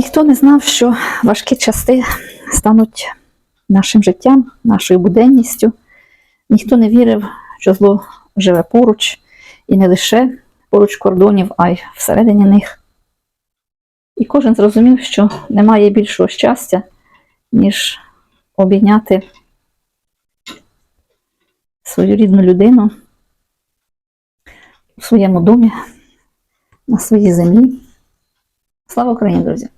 Ніхто не знав, що важкі часи стануть нашим життям, нашою буденністю. Ніхто не вірив, що зло живе поруч, і не лише поруч кордонів, а й всередині них. І кожен зрозумів, що немає більшого щастя, ніж обійняти свою рідну людину у своєму домі, на своїй землі. Слава Україні, друзі!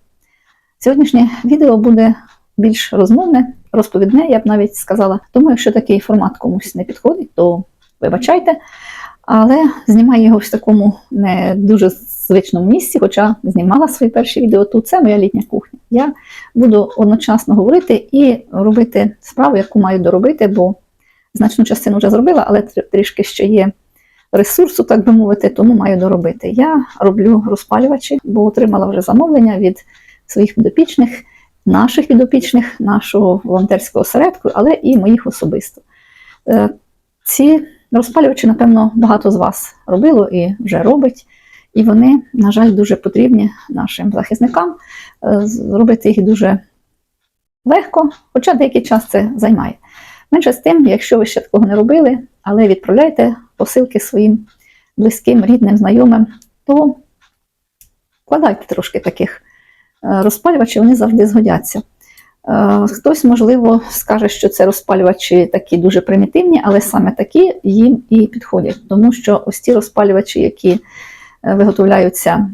Сьогоднішнє відео буде більш розмовне, розповідне, я б навіть сказала. Тому, якщо такий формат комусь не підходить, то вибачайте. Але знімаю його в такому не дуже звичному місці, хоча знімала свої перші відео тут. Це моя літня кухня. Я буду одночасно говорити і робити справу, яку маю доробити, бо значну частину вже зробила, але трішки ще є ресурсу, так би мовити, тому маю доробити. Я роблю розпалювачі, бо отримала вже замовлення від своїх підопічних, наших підопічних, нашого волонтерського осередку, але і моїх особисто. Е, Ці розпалювачі, напевно, багато з вас робило і вже робить. І вони, на жаль, дуже потрібні нашим захисникам. Е, Зробити їх дуже легко, хоча деякий час це займає. Менше з тим, якщо ви ще такого не робили, але відправляйте посилки своїм близьким, рідним, знайомим, то вкладайте трошки таких е, розпалювачів, вони завжди згодяться. Е, Хтось, можливо, скаже, що це розпалювачі такі дуже примітивні, але саме такі їм і підходять, тому що ось ті розпалювачі, які е, виготовляються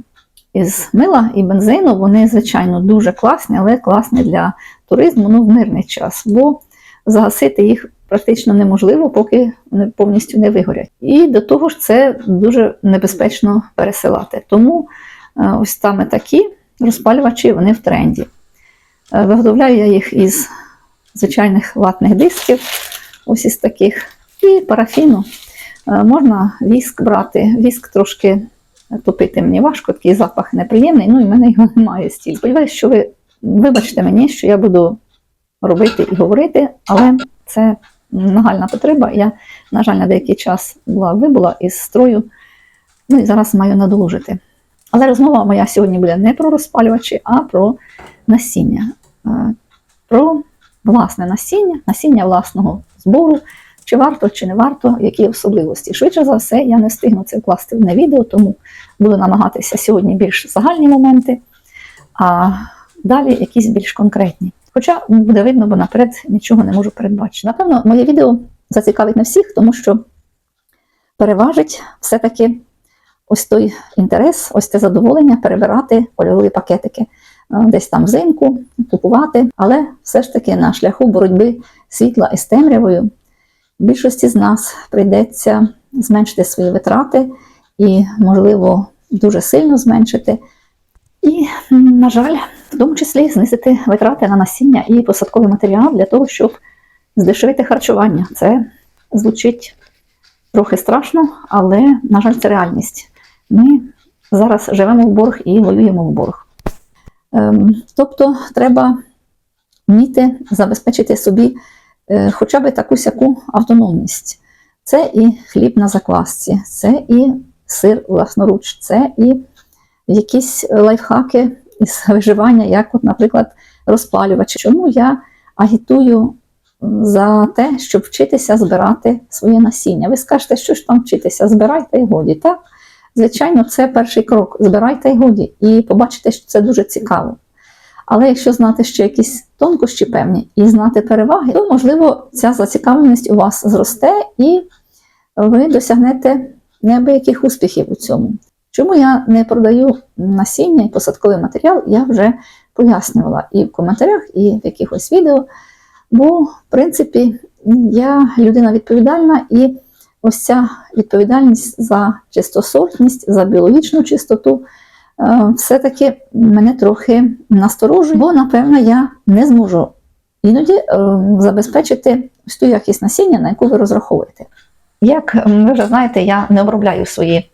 із мила і бензину, вони, звичайно, дуже класні, але класні для туризму ну, в мирний час, бо загасити їх практично неможливо, поки вони повністю не вигорять. І до того ж, це дуже небезпечно пересилати. Тому ось саме такі розпалювачі вони в тренді. Е, Виготовляю я їх із звичайних ватних дисків, ось із таких, і парафіну. Е, Можна віск брати. Віск трошки топити мені важко, такий запах неприємний, ну і в мене його немає стіль. Сподіваюсь, що ви вибачте мені, що я буду робити і говорити, але це нагальна потреба. Я, на жаль, на деякий час була вибула із строю, ну і зараз маю надолужити. Але розмова моя сьогодні буде не про розпалювачі, а про насіння. Е, Про власне насіння, насіння власного збору, чи варто, чи не варто, які особливості. Швидше за все, я не встигну це вкласти в не відео, тому буду намагатися сьогодні більш загальні моменти, а далі якісь більш конкретні. Хоча буде видно, бо наперед нічого не можу передбачити. Напевно, моє відео зацікавить не всіх, тому що переважить все-таки ось той інтерес, ось те задоволення перебирати кольорові пакетики. Е, Десь там взимку купувати, але все ж таки на шляху боротьби світла із темрявою більшості з нас прийдеться зменшити свої витрати і, можливо, дуже сильно зменшити. І, на жаль, в тому числі знизити витрати на насіння і посадковий матеріал для того, щоб здешевити харчування. Це звучить трохи страшно, але, на жаль, це реальність. Ми зараз живемо в борг і воюємо в борг. Ем, тобто, треба вміти забезпечити собі е, хоча б таку сяку автономність. Це і хліб на заквасці, це і сир власноруч, це і якісь лайфхаки із виживання, як, от, наприклад, розпалювачі. Чому я агітую за те, щоб вчитися збирати своє насіння? Ви скажете, що ж там вчитися? Збирайте і годі. Так, звичайно, це перший крок. Збирайте і годі, і побачите, що це дуже цікаво. Але якщо знати ще якісь тонкощі певні і знати переваги, то можливо ця зацікавленість у вас зросте і ви досягнете неабияких успіхів у цьому. Чому я не продаю насіння і посадковий матеріал, я вже пояснювала і в коментарях, і в якихось відео. Бо, в принципі, я людина відповідальна, і ось ця відповідальність за чистосортність, за біологічну чистоту, е, все-таки мене трохи насторожує, бо, напевно, я не зможу іноді е, забезпечити ту якість насіння, на яку ви розраховуєте. Як ви вже знаєте, я не обробляю свої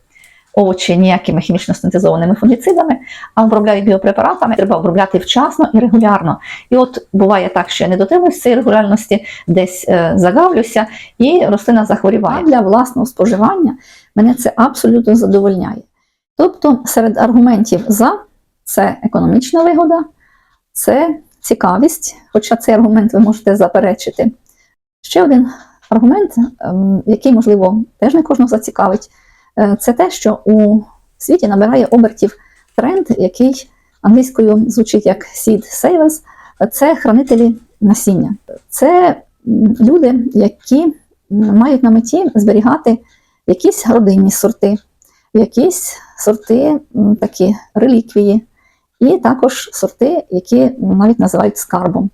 овочі ніякими хімічно синтезованими фунгіцидами, а обробляю біопрепаратами. Треба обробляти вчасно і регулярно. І от буває так, що я не дотримуюсь цієї регулярності, десь е, загавлюся, і рослина захворіває. А для власного споживання мене це абсолютно задовольняє. Тобто, серед аргументів за це економічна вигода, це цікавість, хоча цей аргумент ви можете заперечити. Ще один аргумент, ем, який, можливо, теж не кожного зацікавить, це те, що у світі набирає обертів тренд, який англійською звучить як seed savers, це хранителі насіння. Це люди, які мають на меті зберігати якісь родинні сорти, якісь сорти такі реліквії, і також сорти, які навіть називають скарбом.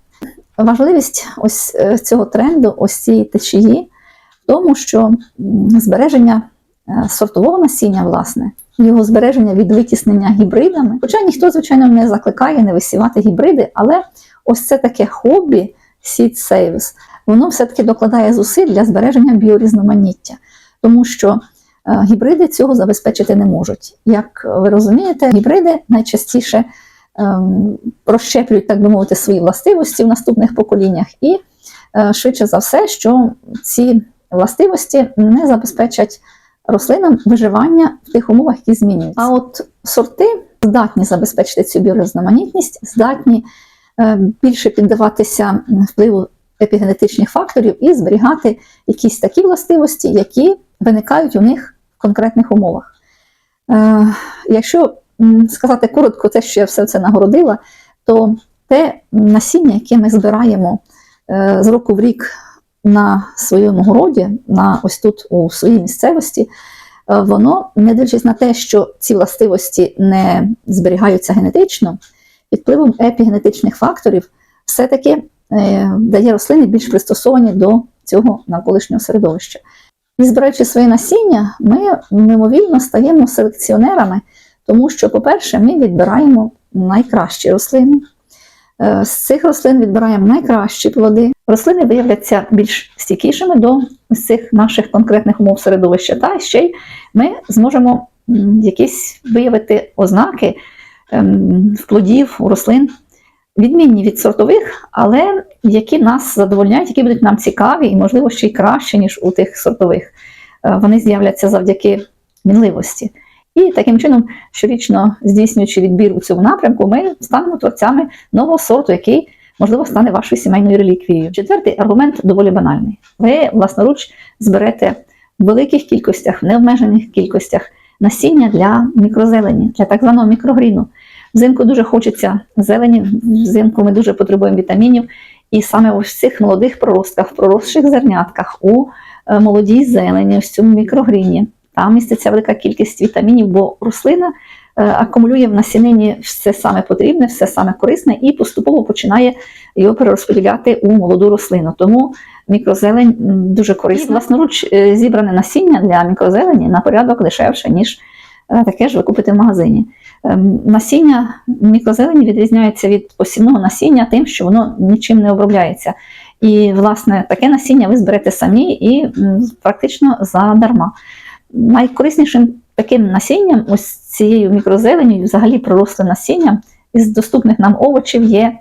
Важливість ось е, цього тренду, ось цієї течії, в тому, що збереження е, сортового насіння, власне, його збереження від витіснення гібридами. Хоча ніхто, звичайно, не закликає не висівати гібриди, але ось це таке хобі Seed Saves, воно все-таки докладає зусиль для збереження біорізноманіття, тому що е, гібриди цього забезпечити не можуть. Як ви розумієте, гібриди найчастіше ем, розщеплюють, так би мовити, свої властивості в наступних поколіннях, і е, швидше за все, що ці властивості не забезпечать рослинам виживання в тих умовах, які змінюються. А от сорти здатні забезпечити цю біорізноманітність, здатні е, більше піддаватися впливу епігенетичних факторів і зберігати якісь такі властивості, які виникають у них в конкретних умовах. Е, Якщо сказати коротко те, що я все це нагородила, то те насіння, яке ми збираємо е, з року в рік на своєму городі, на ось тут у своїй місцевості, е, воно, не дивлячись на те, що ці властивості не зберігаються генетично, під впливом епігенетичних факторів, все-таки е, дає рослини більш пристосовані до цього навколишнього середовища. І збираючи своє насіння, ми мимовільно стаємо селекціонерами, тому що, по-перше, ми відбираємо найкращі рослини. Е, З цих рослин відбираємо найкращі плоди. Рослини виявляться більш стійкішими до цих наших конкретних умов середовища. Та ще й ми зможемо якісь виявити ознаки ем, в плодів у рослин, відмінні від сортових, але які нас задовольняють, які будуть нам цікаві і, можливо, ще й краще, ніж у тих сортових. Е, Вони з'являться завдяки мінливості. І таким чином, щорічно здійснюючи відбір у цьому напрямку, ми станемо творцями нового сорту, який, можливо, стане вашою сімейною реліквією. Четвертий аргумент доволі банальний. Ви власноруч зберете в великих кількостях, в необмежених кількостях насіння для мікрозелені, для так званого мікрогріну. Взимку дуже хочеться зелені, взимку ми дуже потребуємо вітамінів. І саме в цих молодих проростках, в проросших зернятках, у е, молодій зелені, в цьому мікрогріні, там міститься велика кількість вітамінів, бо рослина е, акумулює в насінині все саме потрібне, все саме корисне і поступово починає його перерозподіляти у молоду рослину. Тому мікрозелень дуже корисна. Власноруч е, зібране насіння для мікрозелені на порядок дешевше, ніж е, таке ж ви купите в магазині. Ем, Насіння мікрозелені відрізняється від посівного насіння тим, що воно нічим не обробляється. І, власне, таке насіння ви зберете самі і практично задарма. Найкориснішим таким насінням, ось цією мікрозеленю, взагалі пророслим насінням із доступних нам овочів є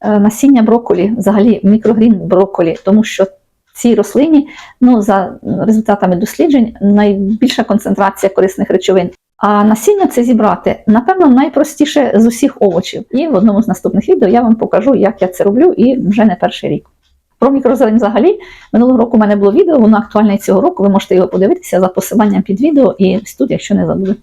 е, насіння брокколі, взагалі мікрогрін брокколі, тому що цій рослині, ну, за результатами досліджень, найбільша концентрація корисних речовин. А насіння це зібрати, напевно, найпростіше з усіх овочів. І в одному з наступних відео я вам покажу, як я це роблю, і вже не перший рік. Про мікрозелень взагалі минулого року у мене було відео, воно актуальне цього року. Ви можете його подивитися за посиланням під відео, і тут, якщо не забуду,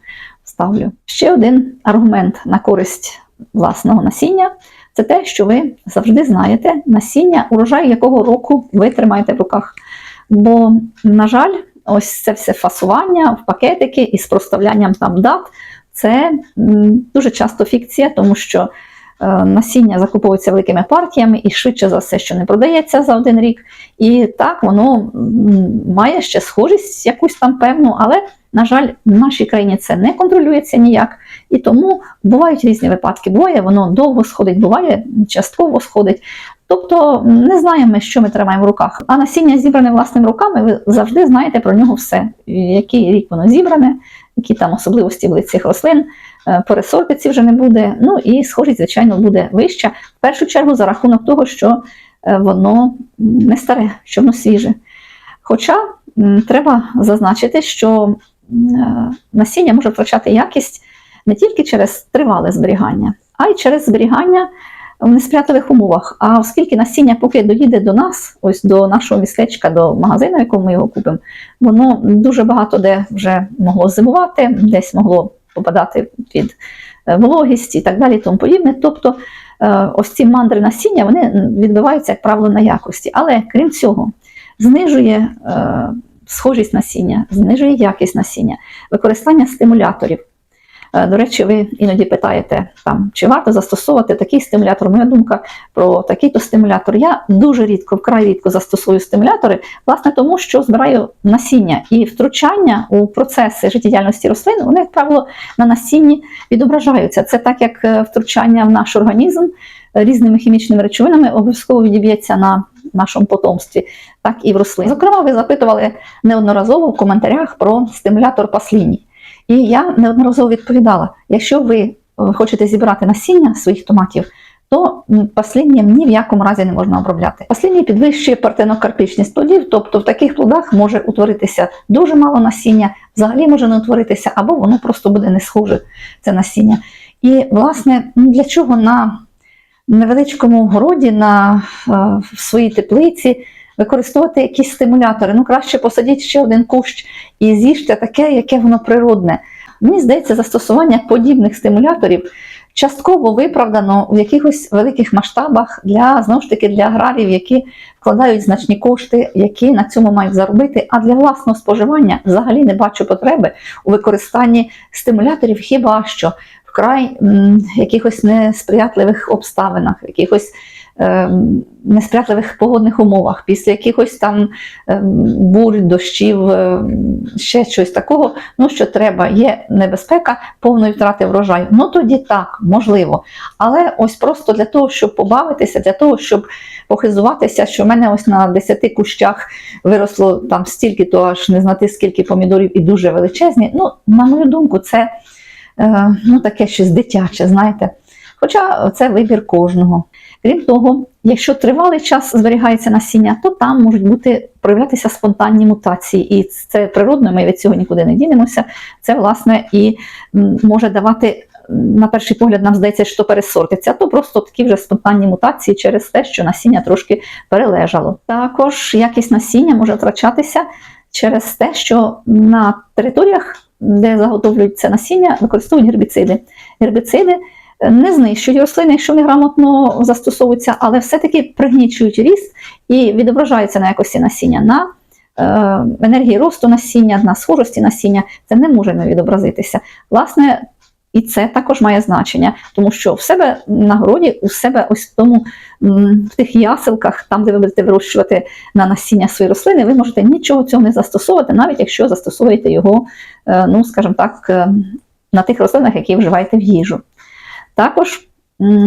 ставлю. Ще один аргумент на користь власного насіння це те, що ви завжди знаєте насіння, урожай якого року ви тримаєте в руках. Бо, на жаль, ось це все фасування в пакетики із проставлянням там дат. Це дуже часто фікція, тому що насіння закуповується великими партіями і швидше за все, що не продається за один рік. І так воно має ще схожість якусь там певну, але, на жаль, в нашій країні це не контролюється ніяк. І тому бувають різні випадки. Буває, воно довго сходить, буває частково сходить. Тобто не знаємо, що ми тримаємо в руках. А насіння зібране власними руками, ви завжди знаєте про нього все. Який рік воно зібране, які там особливості були цих рослин, е, пересортиці вже не буде. Ну і схожість, звичайно, буде вища. В першу чергу за рахунок того, що е, воно не старе, що воно свіже. Хоча треба зазначити, що е, насіння може втрачати якість не тільки через тривале зберігання, а й через зберігання в несприятливих умовах. А оскільки насіння, поки доїде до нас, ось до нашого містечка, до магазину, в якому ми його купимо, воно дуже багато де вже могло зимувати, десь могло попадати під е, вологість і так далі, і тому подібне. Тобто е, ось ці мандри насіння вони відбиваються, як правило, на якості. Але крім цього, знижує е, схожість насіння, знижує якість насіння, використання стимуляторів. Е, До речі, ви іноді питаєте, там, чи варто застосовувати такий стимулятор. Моя думка про такий-то стимулятор. Я дуже рідко, вкрай рідко застосую стимулятори, власне, тому що збираю насіння і втручання у процеси життєдіяльності рослин, вони, як правило, на насінні відображаються. Це так, як е, втручання в наш організм е, різними хімічними речовинами обов'язково відіб'ється на нашому потомстві, так і в рослин. Зокрема, ви запитували неодноразово в коментарях про стимулятор пасліній. І я неодноразово відповідала: якщо ви е, хочете зібрати насіння своїх томатів, то паслінням ні в якому разі не можна обробляти. Пасління підвищує партенокарпічність плодів, тобто в таких плодах може утворитися дуже мало насіння, взагалі може не утворитися, або воно просто буде не схоже, це насіння. І, власне, ну, для чого на невеличкому городі, на е, в своїй теплиці використовувати якісь стимулятори? Ну, краще посадіть ще один кущ і з'їжте таке, яке воно природне. Мені здається, застосування подібних стимуляторів частково виправдано в якихось великих масштабах для знову ж таки для аграріїв, які вкладають значні кошти, які на цьому мають заробити. А для власного споживання взагалі не бачу потреби у використанні стимуляторів, хіба що вкрай м, якихось несприятливих обставинах, якихось несприятливих погодних умовах, після якихось там е, бурь, дощів, е, ще щось такого, ну що треба, є небезпека повної втрати врожаю. Ну тоді так, можливо. Але ось просто для того, щоб побавитися, для того, щоб похизуватися, що в мене ось на 10 кущах виросло там стільки, то аж не знати скільки помідорів і дуже величезні. Ну, на мою думку, це е, ну, таке щось дитяче, знаєте. Хоча це вибір кожного. Крім того, якщо тривалий час зберігається насіння, то там можуть бути проявлятися спонтанні мутації, і це природно, ми від цього нікуди не дінемося. Це власне і може давати. На перший погляд нам здається, що пересортиться, то просто такі вже спонтанні мутації через те, що насіння трошки перележало. Також якість насіння може втрачатися через те, що на територіях, де заготовлюють насіння, використовують гербіциди. Гербіциди не знищують рослини, якщо вони грамотно застосовуються, але все-таки пригнічують ріст і відображаються на якості насіння, на е, енергії росту насіння, на схожості насіння. Це не може не відобразитися. Власне, і це також має значення, тому що в себе на городі, у себе ось в тому в тих яселках, там, де ви будете вирощувати на насіння свої рослини, ви можете нічого цього не застосовувати, навіть якщо застосовуєте його, е, ну скажімо так, е, на тих рослинах, які вживаєте в їжу. Також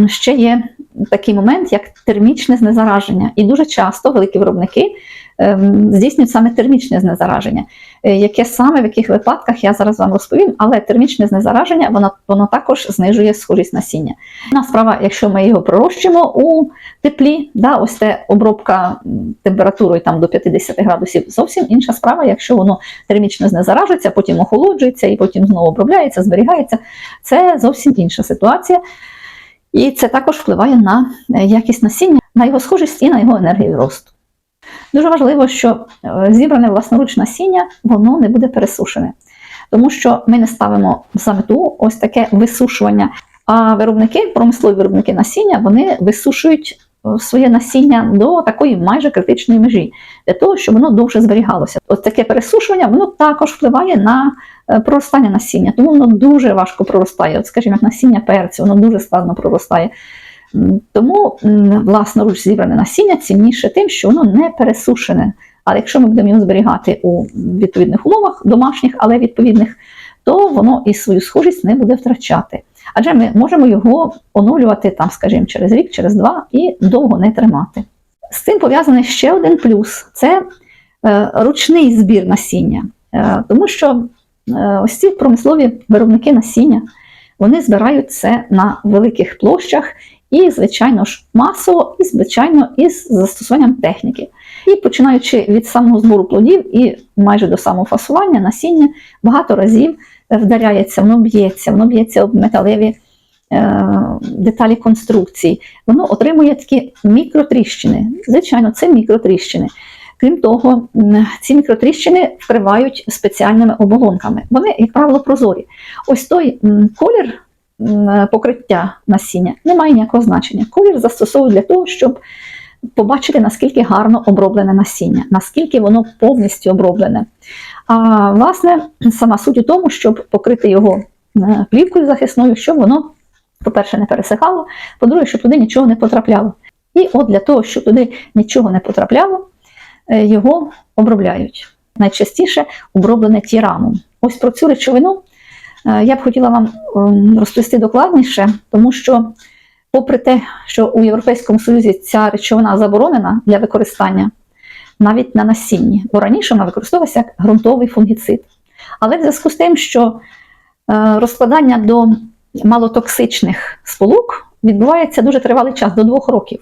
ще є такий момент, як термічне знезараження. І дуже часто великі виробники ем, здійснюють саме термічне знезараження. Е, Яке саме в яких випадках я зараз вам розповім, але термічне знезараження воно, воно також знижує схожість насіння. Одна справа, якщо ми його пророщуємо у теплі, да, ось це обробка температурою там, до 50 градусів, зовсім інша справа, якщо воно термічно знезаражується, потім охолоджується і потім знову обробляється, зберігається. Це зовсім інша ситуація. І це також впливає на е, якість насіння, на його схожість і на його енергію росту. Дуже важливо, що е, зібране власноруч насіння, воно не буде пересушене, тому що ми не ставимо за мету ось таке висушування. А виробники, промислові виробники насіння, вони висушують своє насіння до такої майже критичної межі, для того, щоб воно довше зберігалося. Ось таке пересушування воно також впливає на е, проростання насіння, тому воно дуже важко проростає. От, скажімо, як насіння перцю, воно дуже складно проростає. Тому власноруч зібране насіння цінніше тим, що воно не пересушене. Але якщо ми будемо його зберігати у відповідних умовах, домашніх, але відповідних, то воно і свою схожість не буде втрачати. Адже ми можемо його оновлювати там, скажімо, через рік, через два і довго не тримати. З цим пов'язаний ще один плюс це е, ручний збір насіння. Е, тому що е, ось ці промислові виробники насіння вони збирають це на великих площах і, звичайно ж, масово, і, звичайно, із застосуванням техніки. І починаючи від самого збору плодів і майже до самого фасування, насіння багато разів вдаряється, воно б'ється, воно б'ється об металеві е, деталі конструкцій. Воно отримує такі мікротріщини. Звичайно, це мікротріщини. Крім того, ці мікротріщини вкривають спеціальними оболонками. Вони, як правило, прозорі. Ось той колір покриття насіння не має ніякого значення. Колір застосовують для того, щоб побачити, наскільки гарно оброблене насіння, наскільки воно повністю оброблене. А власне, сама суть у тому, щоб покрити його е, плівкою захисною, щоб воно, по-перше, не пересихало, по-друге, щоб туди нічого не потрапляло. І от для того, щоб туди нічого не потрапляло, е, його обробляють. Найчастіше оброблене тірамом. Ось про цю речовину е, я б хотіла вам ем, розповісти докладніше, тому що, попри те, що у Європейському Союзі ця речовина заборонена для використання навіть на насінні, бо раніше вона використовувалася як ґрунтовий фунгіцид. Але в зв'язку з тим, що е, розкладання до малотоксичних сполук відбувається дуже тривалий час, до двох років.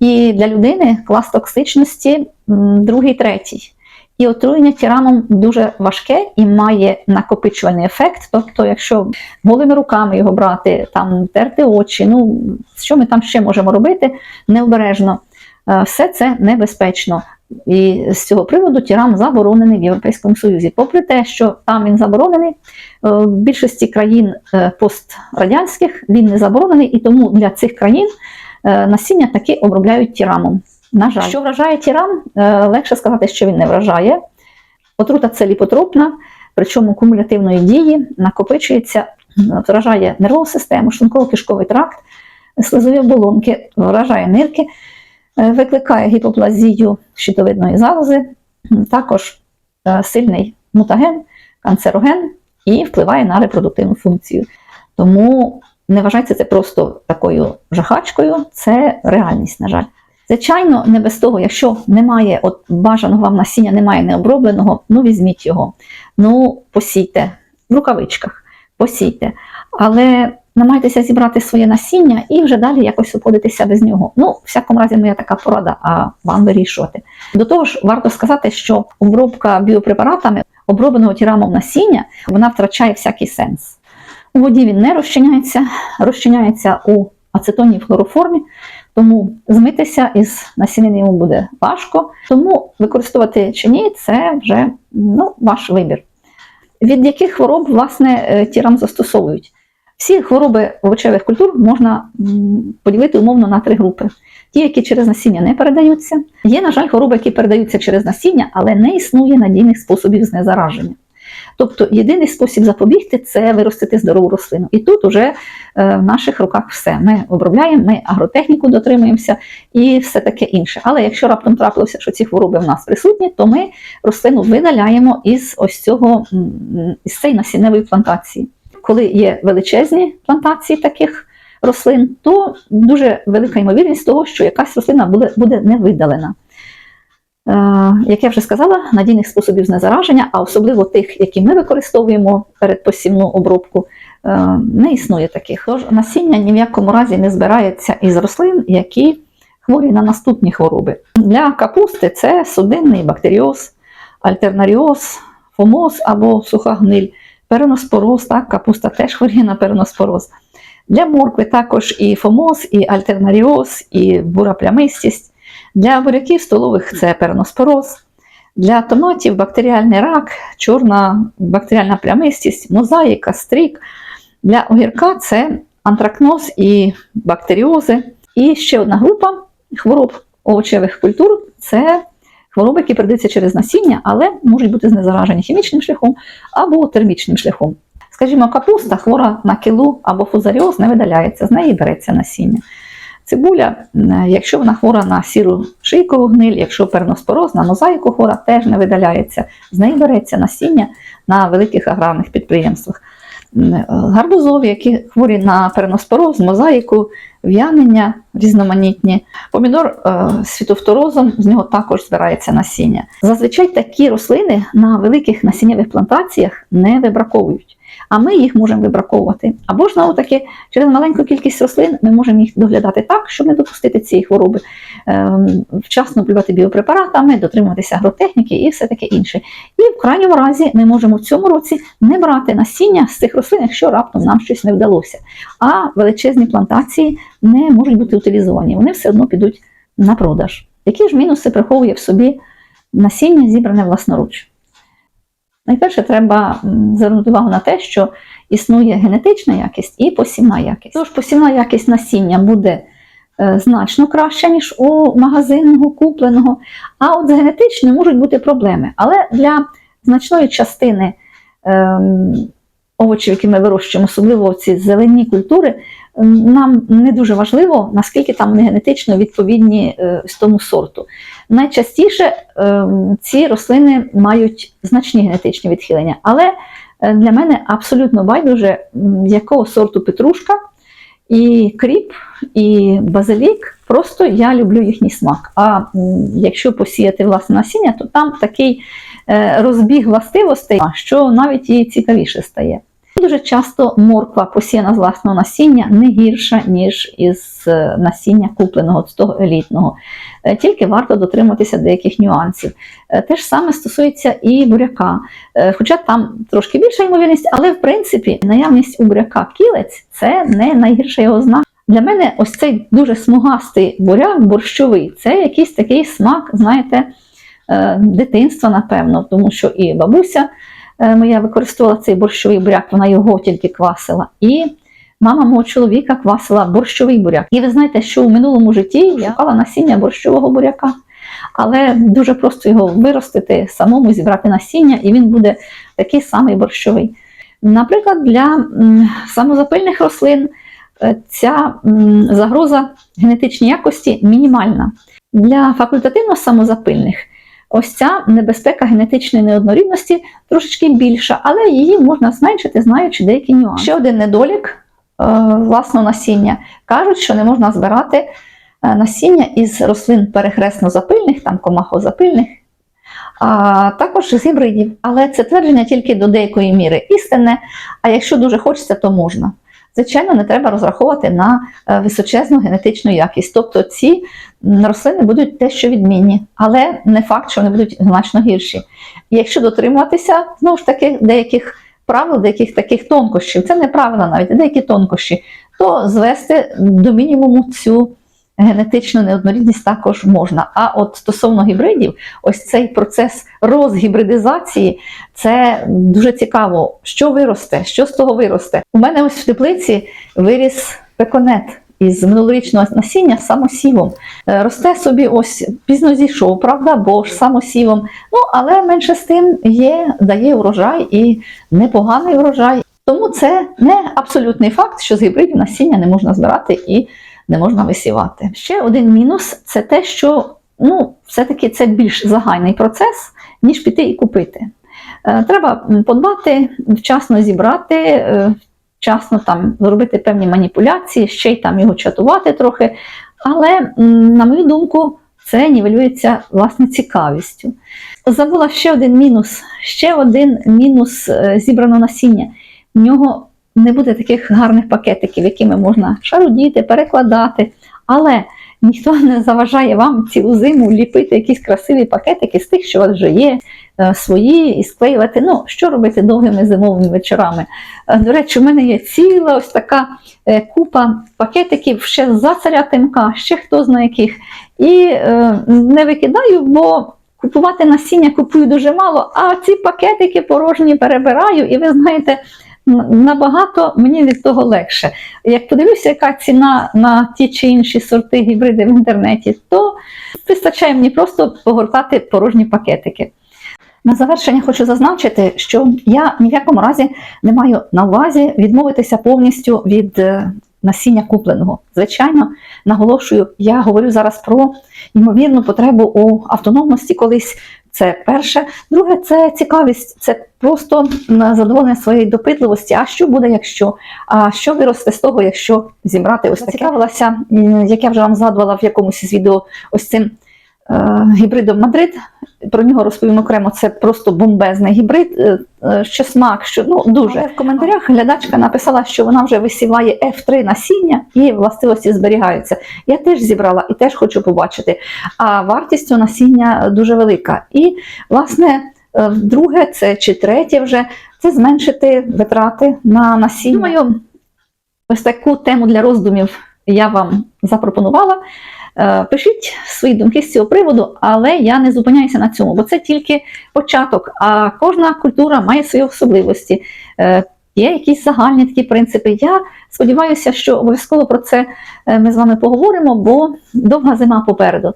І для людини клас токсичності другий, третій. І отруєння тіраном дуже важке і має накопичувальний ефект. Тобто, якщо голими руками його брати, там терти очі, ну що ми там ще можемо робити необережно, е, все це небезпечно. І з цього приводу тіран заборонений в Європейському Союзі. Попри те, що там він заборонений, е, в більшості країн е, пострадянських він не заборонений, і тому для цих країн насіння таки обробляють тірамом. На жаль, що вражає тіран, е, легше сказати, що він не вражає. Отрута це ліпотропна, причому кумулятивної дії накопичується, вражає нервову систему, шлунково-кишковий тракт, слизові оболонки, вражає нирки, е, викликає гіпоплазію щитовидної залози, також е, сильний мутаген, канцероген і впливає на репродуктивну функцію. Тому не вважайте це просто такою жахачкою, це реальність, на жаль. Звичайно, не без того, якщо немає от бажаного вам насіння, немає необробленого, ну візьміть його, ну посійте в рукавичках, посійте. Але намагайтеся зібрати своє насіння і вже далі якось обходитися без нього. Ну, в всякому разі, моя така порада, а вам вирішувати. До того ж, варто сказати, що обробка біопрепаратами, обробленого тірамом насіння, вона втрачає всякий сенс. У воді він не розчиняється, розчиняється у ацетонній хлороформі, тому змитися із насінин йому буде важко. Тому використовувати чи ні, це вже ну, ваш вибір. Від яких хвороб власне е, тірам застосовують? Всі хвороби овочевих культур можна поділити умовно на три групи. Ті, які через насіння не передаються. Є, на жаль, хвороби, які передаються через насіння, але не існує надійних способів знезараження. Тобто єдиний спосіб запобігти це виростити здорову рослину. І тут уже е, в наших руках все. Ми обробляємо, ми агротехніку дотримуємося і все таке інше. Але якщо раптом трапилося, що ці хвороби в нас присутні, то ми рослину видаляємо із ось цього із цієї насінневої плантації. Коли є величезні плантації таких рослин, то дуже велика ймовірність того, що якась рослина буде, буде не видалена. Е, Як я вже сказала, надійних способів знезараження, а особливо тих, які ми використовуємо перед посівну обробку, е, не існує таких. Тож насіння ні в якому разі не збирається із рослин, які хворі на наступні хвороби. Для капусти це судинний бактеріоз, альтернаріоз, фомоз або суха гниль, переноспороз, так, капуста теж хворіє на переноспороз. Для моркви також і фомоз, і альтернаріоз, і бура плямистість. Для буряків столових це переноспороз. Для томатів бактеріальний рак, чорна бактеріальна плямистість, мозаїка, стрік. Для огірка це антракноз і бактеріози. І ще одна група хвороб овочевих культур це хвороби, які передаються через насіння, але можуть бути знезаражені хімічним шляхом або термічним шляхом. Скажімо, капуста хвора на килу або фузаріоз не видаляється, з неї береться насіння. Цибуля, якщо вона хвора на сіру шийкову гниль, якщо перноспороз, на мозаїку хвора, теж не видаляється. З неї береться насіння на великих аграрних підприємствах. М, Гарбузові, які хворі на перноспороз, мозаїку, в'янення різноманітні. Помідор е, з фітофторозом, з нього також збирається насіння. Зазвичай такі рослини на великих насіннєвих плантаціях не вибраковують. А ми їх можемо вибраковувати. Або ж знову таки, через маленьку кількість рослин ми можемо їх доглядати так, щоб не допустити цієї хвороби, Ем, вчасно плювати біопрепаратами, дотримуватися агротехніки і все таке інше. І в крайньому разі ми можемо в цьому році не брати насіння з цих рослин, якщо раптом нам щось не вдалося. А величезні плантації не можуть бути утилізовані, вони все одно підуть на продаж. Які ж мінуси приховує в собі насіння, зібране власноруч? Найперше, треба звернути увагу на те, що існує генетична якість і посівна якість. Тож посівна якість насіння буде е, значно краща, ніж у магазинного купленого. А от з генетичною можуть бути проблеми. Але для значної частини ем, овочів, які ми вирощуємо, особливо ці зелені культури, нам не дуже важливо, наскільки там вони генетично відповідні е, з тому сорту. Найчастіше ем, ці рослини мають значні генетичні відхилення. Але е, для мене абсолютно байдуже, якого сорту петрушка, і кріп, і базилік. Просто я люблю їхній смак. А якщо посіяти власне насіння, то там такий е, розбіг властивостей, що навіть і цікавіше стає. Дуже часто морква посіяна з власного насіння не гірша, ніж із е, насіння купленого, з того елітного. Е, Тільки варто дотриматися деяких нюансів. Е, Те ж саме стосується і буряка. Хоча там трошки більша ймовірність, але в принципі наявність у буряка кілець це не найгірша його знак. Для мене ось цей дуже смугастий буряк борщовий це якийсь такий смак, знаєте, дитинства, напевно, тому що і бабуся моя використовувала цей борщовий буряк, вона його тільки квасила. І мама мого чоловіка квасила борщовий буряк. І ви знаєте, що у минулому житті я шукала насіння борщового буряка. Але дуже просто його виростити, самому зібрати насіння, і він буде такий самий борщовий. Наприклад, для самозапильних рослин е, ця загроза генетичній якості мінімальна. Для факультативно самозапильних ось ця небезпека генетичної неоднорідності трошечки більша, але її можна зменшити, знаючи деякі нюанси. Ще один недолік е, власного насіння. Кажуть, що не можна збирати е, насіння із рослин перехресно запильних, там комахозапильних, а також з гібридів. Але це твердження тільки до деякої міри істинне, а якщо дуже хочеться, то можна. Звичайно, не треба розраховувати на е, височезну генетичну якість. Тобто ці рослини будуть дещо відмінні, але не факт, що вони будуть значно гірші. Якщо дотримуватися знову ж таки деяких правил, деяких таких тонкощів, це не правила навіть, деякі тонкощі, то звести до мінімуму цю генетичну неоднорідність також можна. А от стосовно гібридів, ось цей процес розгібридизації це дуже цікаво, що виросте, що з того виросте. У мене ось в теплиці виріс пеконет із минулорічного насіння самосівом. Е, Росте собі ось пізно зійшов, правда, бо ж самосівом. Ну, але менше з тим є, дає урожай і непоганий урожай. Тому це не абсолютний факт, що з гібридів насіння не можна збирати і не можна висівати. Ще один мінус це те, що ну, все-таки це більш загальний процес, ніж піти і купити. Е, Треба подбати, вчасно зібрати, е, вчасно там зробити певні маніпуляції, ще й там його чатувати трохи. Але, на мою думку, це нівелюється власне цікавістю. Забула ще один мінус. Ще один мінус е, зібраного насіння. В нього не буде таких гарних пакетиків, якими можна шарудіти, перекладати. Але ніхто не заважає вам цілу зиму ліпити якісь красиві пакетики з тих, що у вас вже є, е, свої, і склеювати. Ну, що робити довгими зимовими вечорами? Е, До речі, у мене є ціла ось така е, купа пакетиків ще за царя Тимка, ще хто знає яких. І не викидаю, бо купувати насіння купую дуже мало, а ці пакетики порожні перебираю, і ви знаєте. Набагато мені від того легше. Як подивлюся, яка ціна на ті чи інші сорти гібриди в інтернеті, то вистачає мені просто погортати порожні пакетики. На завершення хочу зазначити, що я ні в якому разі не маю на увазі відмовитися повністю від е, насіння купленого. Звичайно, наголошую, я говорю зараз про ймовірну потребу у автономності колись Це перше. Друге, це цікавість, це просто задоволення своєї допитливості. А що буде, якщо? А що виросте з того, якщо зібрати ось таке? Цікавилася, як я вже вам згадувала в якомусь із відео, ось цим е, гібридом Мадрид. Про нього розповім окремо. Це просто бомбезний гібрид. е, е, Що смак, що ну дуже Але в коментарях глядачка написала, що вона вже висіває F3 насіння і властивості зберігаються. Я теж зібрала і теж хочу побачити. А вартість цього насіння дуже велика. І, власне, е, друге, це чи третє вже це зменшити витрати на насіння. Думаю, ось таку тему для роздумів я вам запропонувала. Е, Пишіть свої думки з цього приводу, але я не зупиняюся на цьому, бо це тільки початок. А кожна культура має свої особливості. Е, Є якісь загальні такі принципи. Я сподіваюся, що обов'язково про це е, ми з вами поговоримо, бо довга зима попереду.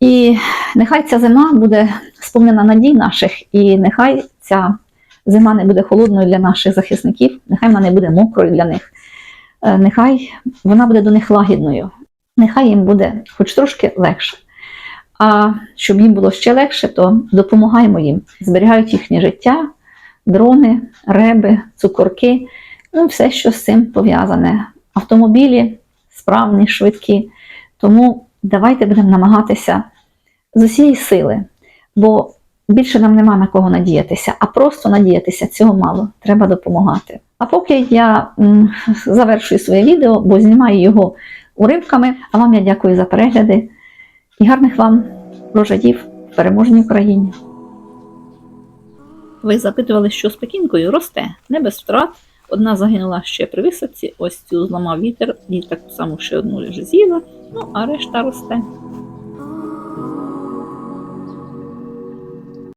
І нехай ця зима буде сповнена надій наших, і нехай ця зима не буде холодною для наших захисників, нехай вона не буде мокрою для них, нехай вона буде до них лагідною, нехай їм буде хоч трошки легше. А щоб їм було ще легше, то допомагаємо їм, зберігають їхнє життя, дрони, реби, цукорки, ну все, що з цим пов'язане. Автомобілі справні, швидкі. Тому давайте будемо намагатися з усієї сили, бо більше нам нема на кого надіятися, а просто надіятися цього мало. Треба допомагати. А поки я завершую своє відео, бо знімаю його уривками. А вам я дякую за перегляди і гарних вам рожадів в переможній Україні. Ви запитували, що з пекінкою росте, не без втрат. Одна загинула ще при висадці, ось цю зламав вітер, і таку саму ще одну вже з'їла, ну а решта росте.